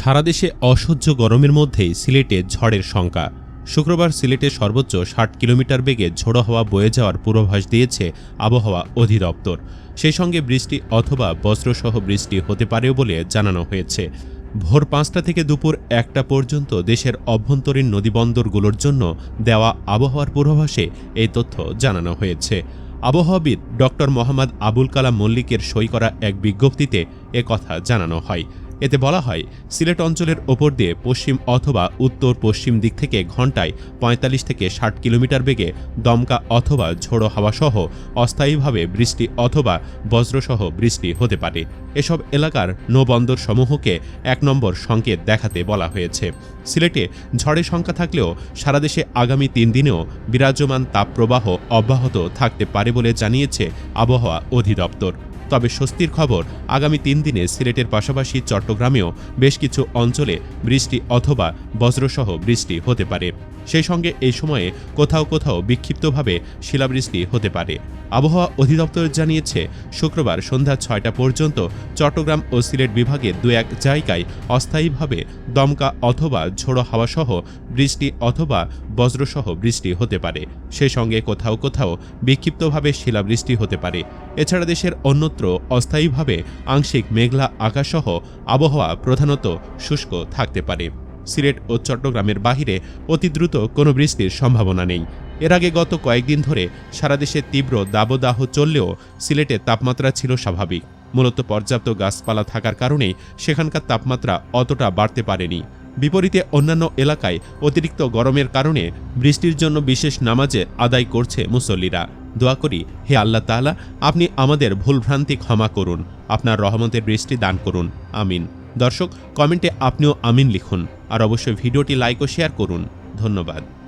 সারা দেশে অসহ্য গরমের মধ্যেই সিলেটে ঝড়ের শঙ্কা। শুক্রবার সিলেটে সর্বোচ্চ ষাট কিলোমিটার বেগে ঝোড়ো হাওয়া বয়ে যাওয়ার পূর্বাভাস দিয়েছে আবহাওয়া অধিদপ্তর। সেই সঙ্গে বৃষ্টি অথবা বজ্রসহ বৃষ্টি হতে পারেও বলে জানানো হয়েছে। ভোর পাঁচটা থেকে দুপুর একটা পর্যন্ত দেশের অভ্যন্তরীণ নদীবন্দরগুলোর জন্য দেওয়া আবহাওয়ার পূর্বাভাসে এই তথ্য জানানো হয়েছে। আবহাওয়াবিদ ডক্টর মোহাম্মদ আবুল কালাম মল্লিকের সই করা এক বিজ্ঞপ্তিতে কথা জানানো হয়। এতে বলা হয়, সিলেট অঞ্চলের ওপর দিয়ে পশ্চিম অথবা উত্তর পশ্চিম দিক থেকে ঘন্টায় ৪৫ থেকে ষাট কিলোমিটার বেগে দমকা অথবা ঝোড়ো হাওয়াসহ অস্থায়ীভাবে বৃষ্টি অথবা বজ্রসহ বৃষ্টি হতে পারে। এসব এলাকার নৌবন্দর সমূহকে এক নম্বর সংকেত দেখাতে বলা হয়েছে। সিলেটে ঝড়ের সংখ্যা থাকলেও সারা দেশে আগামী তিন দিনেও বিরাজমান তাপপ্রবাহ অব্যাহত থাকতে পারে বলে জানিয়েছে আবহাওয়া অধিদপ্তর। তবে স্বস্তির খবর, আগামী তিন দিনে সিলেটের পাশাপাশি চট্টগ্রামেও বেশ কিছু অঞ্চলে বৃষ্টি অথবা বজ্রসহ বৃষ্টি হতে পারে। সেই সঙ্গে এই সময়ে কোথাও কোথাও বিক্ষিপ্তভাবে শিলাবৃষ্টি হতে পারে। আবহাওয়া অধিদপ্তর জানিয়েছে, শুক্রবার সন্ধ্যা ছয়টা পর্যন্ত চট্টগ্রাম ও সিলেট বিভাগের দু এক জায়গায় অস্থায়ীভাবে দমকা অথবা ঝোড়ো হাওয়াসহ বৃষ্টি অথবা বজ্রসহ বৃষ্টি হতে পারে। সে সঙ্গে কোথাও কোথাও বিক্ষিপ্তভাবে শিলাবৃষ্টি হতে পারে। এছাড়া দেশের অন্যত্র অস্থায়ীভাবে আংশিক মেঘলা আকাশসহ আবহাওয়া প্রধানত শুষ্ক থাকতে পারে। সিলেট ও চট্টগ্রামের বাহিরে অতি দ্রুত কোনো বৃষ্টির সম্ভাবনা নেই। এর আগে গত কয়েকদিন ধরে সারা দেশে তীব্র দাবদাহ চললেও সিলেটে তাপমাত্রা ছিল স্বাভাবিক। মূলত পর্যাপ্ত গাছপালা থাকার কারণেই সেখানকার তাপমাত্রা অতটা বাড়তে পারেনি। বিপরীতে অন্যান্য এলাকায় অতিরিক্ত গরমের কারণে বৃষ্টির জন্য বিশেষ নামাজে আদায় করছে মুসল্লিরা। দোয়া করি, হে আল্লাহ তাআলা, আপনি আমাদের ভুলভ্রান্তি ক্ষমা করুন। আপনার রহমতের বৃষ্টি দান করুন। আমিন। দর্শক কমেন্টে আপনিও আমিন লিখুন আর অবশ্যই ভিডিওটি লাইক ও শেয়ার করুন। ধন্যবাদ।